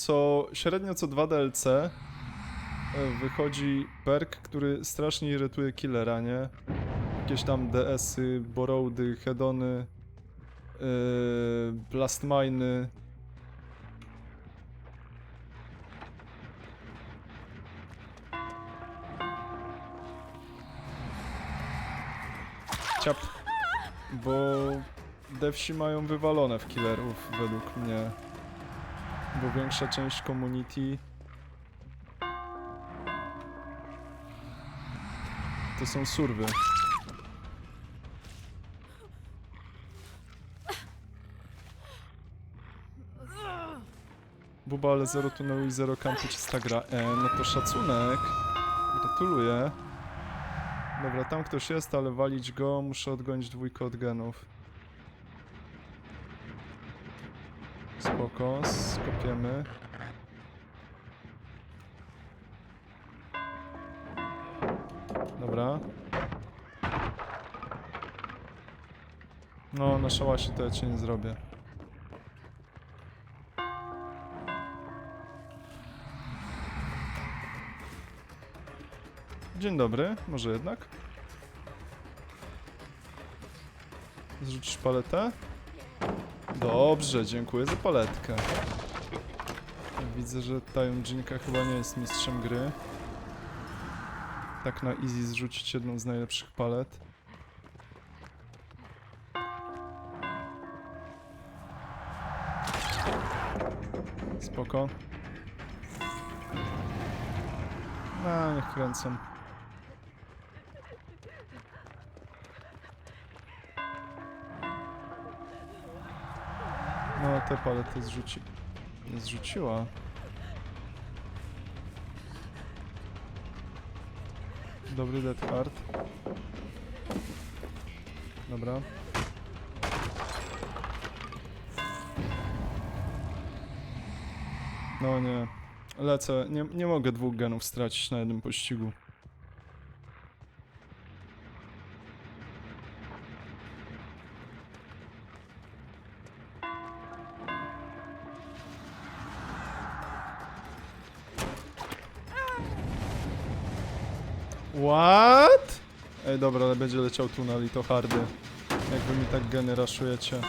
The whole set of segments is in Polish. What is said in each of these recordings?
co średnio co 2 DLC e, wychodzi perk, który strasznie irytuje killera, nie? Jakieś tam DS-y, Borrowdy, Hedony, yy, Blastminy. Ciap. Bo devsi mają wywalone w killerów według mnie. Bo większa część community to są surwy. Buba, ale zero tunelu i zero kampu czysta gra. E, no to szacunek. Gratuluję. Dobra, tam ktoś jest, ale walić go. Muszę odgonić dwójkę od genów. Spoko, skopiemy. Dobra. No, na szałasie to ja cię nie zrobię. Dzień dobry, może jednak? Zrzucisz paletę? Dobrze, dziękuję za paletkę. Widzę, że Tajumjinka chyba nie jest mistrzem gry. Tak na easy zrzucić jedną z najlepszych palet. Spoko. A, niech kręcą. No, te palety zrzuci... zrzuciła. Dobry dead card. Dobra. No nie. Lecę. Nie, nie mogę dwóch genów stracić na jednym pościgu. Dobra, ale będzie leciał tunel i to hardy. Jakby mi tak geny raszujecie.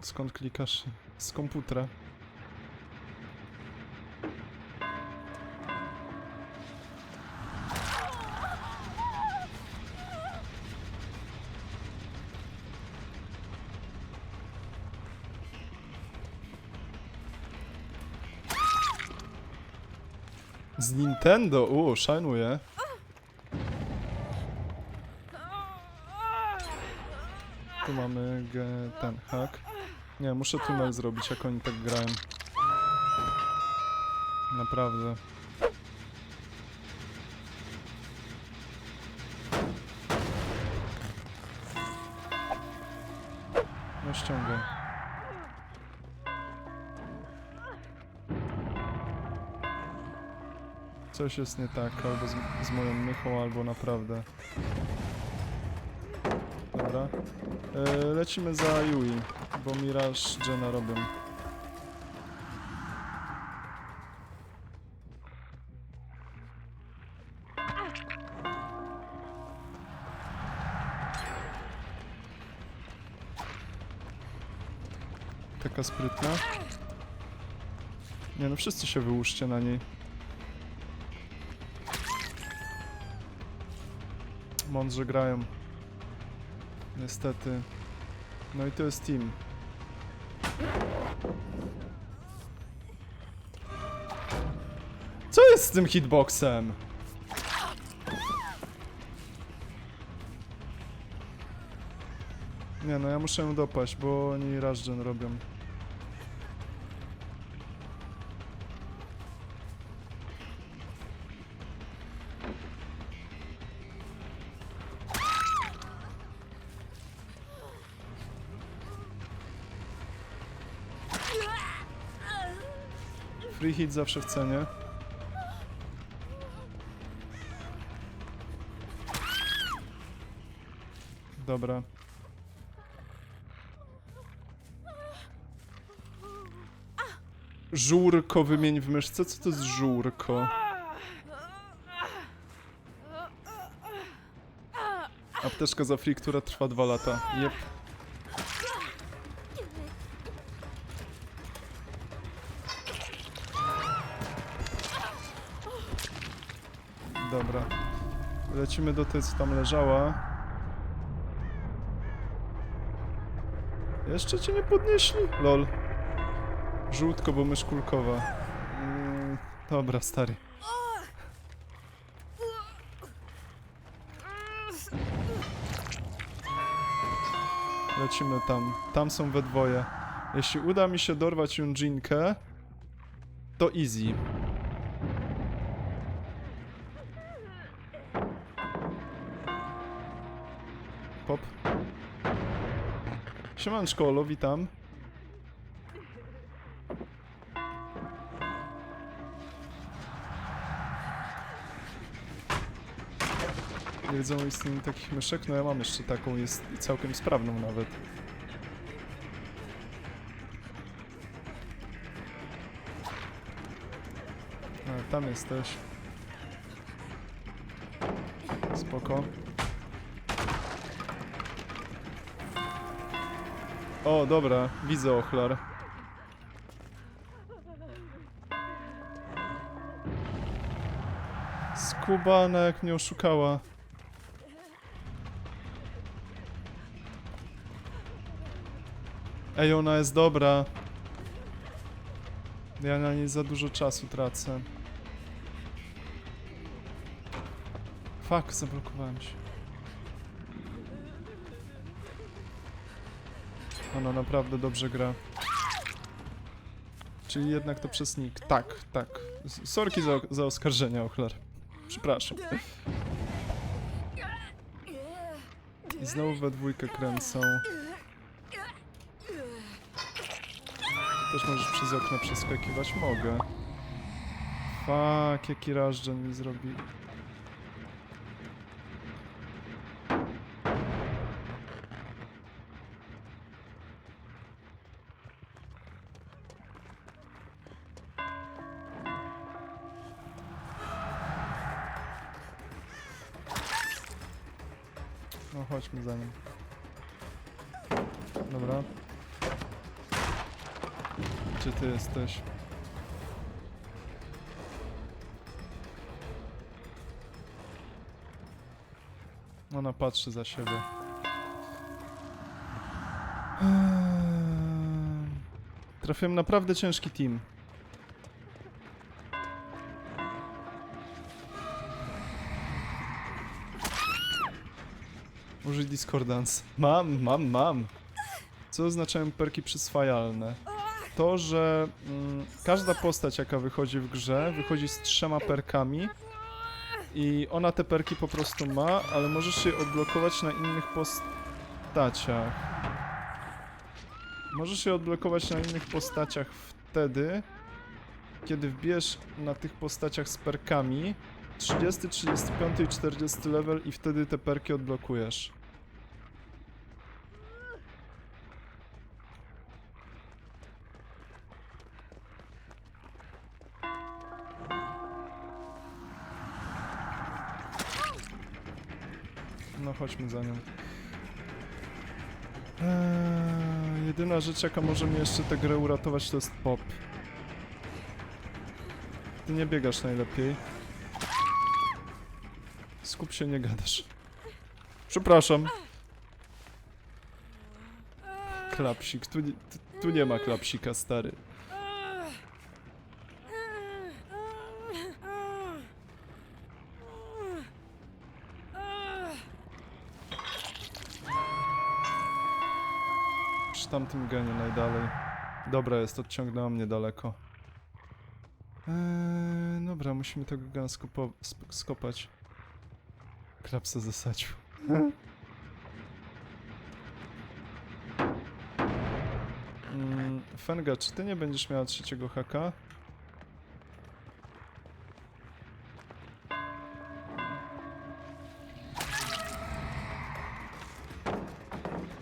Skąd klikasz? Z komputera. Z Nintendo? U, szanuje. Tu mamy ten hack. Nie, muszę tunel zrobić, jak oni tak grają. Naprawdę. No ściągaj. Coś jest nie tak, albo z, z moją mychą, albo naprawdę. Dobra. E, lecimy za Yui, bo Mirage Jena robią. Taka sprytna. Nie no, wszyscy się wyłóżcie na niej. Mądrze grają. Niestety. No i to jest team. Co jest z tym hitboxem? Nie no, ja muszę dopaść, bo oni Rashgen robią. Free hit zawsze w cenie. Dobra. Żurko wymień w myszce? Co to jest żurko? Apteczka za free, która trwa dwa lata. Jep. Dobra. Lecimy do tej, co tam leżała. Jeszcze cię nie podnieśli? Lol. Żółtko, bo mysz kulkowa. Mm, dobra, stary. Lecimy tam. Tam są we dwoje. Jeśli uda mi się dorwać Junjinkę, to easy. Pop. Siemanczko, Olo, witam. Nie wiedzą o takich myszek? No ja mam jeszcze taką, jest całkiem sprawną nawet. Tam jesteś. Spoko. O, dobra, widzę ochlar. Skubana jak mnie oszukała. Ej, ona jest dobra. Ja na niej za dużo czasu tracę. Fuck, zablokowałem się. Ona naprawdę dobrze gra. Czyli jednak to przez nick. Tak, tak. Sorki za, za oskarżenia, Ochlar. Przepraszam. I znowu we dwójkę kręcą. Też możesz przez okno przeskakiwać? Mogę. Fuck, jaki rażdżen mi zrobi. Chodźmy za nim. Dobra. Gdzie ty jesteś? Ona patrzy za siebie. Eee, Trafiłem naprawdę ciężki team. Użyj Discordance. Mam, mam, mam. Co oznaczają perki przyswajalne? To, że mm, każda postać, jaka wychodzi w grze, wychodzi z trzema perkami i ona te perki po prostu ma, ale możesz je odblokować na innych postaciach. Możesz je odblokować na innych postaciach wtedy, kiedy wbierz na tych postaciach z perkami 30, 35 i 40 level i wtedy te perki odblokujesz. No chodźmy za nią. Eee, jedyna rzecz jaka może jeszcze tę grę uratować to jest pop. Ty nie biegasz najlepiej. Skup się, nie gadasz. Przepraszam. Klapsik, tu, tu, tu nie ma klapsika, stary. Przy tamtym genie najdalej. Dobra jest, odciągnęła mnie daleko. Eee, dobra, musimy tego gena skopać. Klapsa zasadził. Mm, Fenga, czy ty nie będziesz miała trzeciego haka?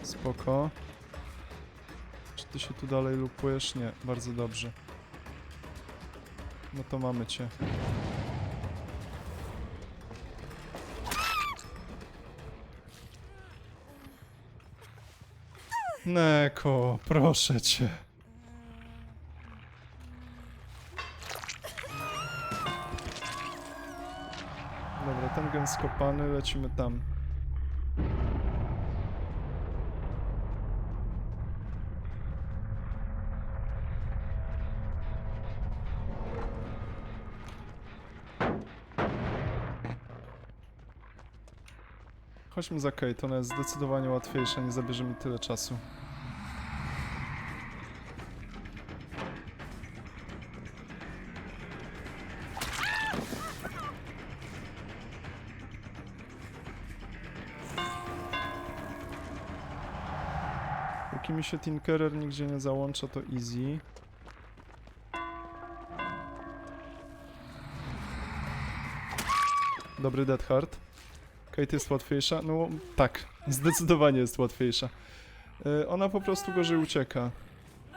Spoko. Ty się tu dalej lupujesz? Nie, bardzo dobrze. No to mamy cię. Neko, proszę cię. Dobra, ten gen skopany, lecimy tam. Chodźmy za Kate, ona jest zdecydowanie łatwiejsza, nie zabierze mi tyle czasu. Póki mi się Tinkerer nigdzie nie załącza, to easy. Dobry Dead Hard. Kate jest łatwiejsza? No tak, zdecydowanie jest łatwiejsza. Y, ona po prostu gorzej ucieka.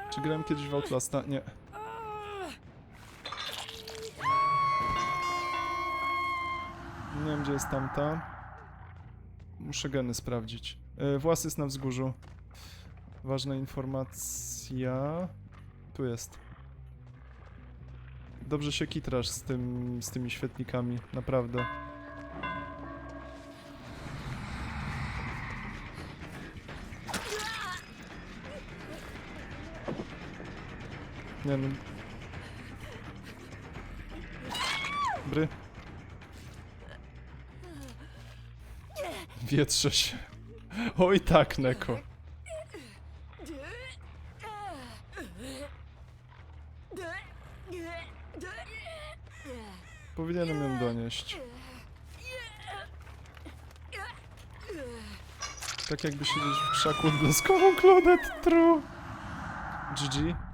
Czy grałem kiedyś w Outlasta? Nie. Nie wiem gdzie jest tamta. Muszę geny sprawdzić. Y, włas jest na wzgórzu. Ważna informacja. Tu jest. Dobrze się kitrasz z tym, z tymi świetnikami, naprawdę. Nie no. Bry. Wietrze się. Oj tak, Neko. Powinienem ją donieść. Tak jakby siedzieć w krzaku odblaskową Claudette True. GG.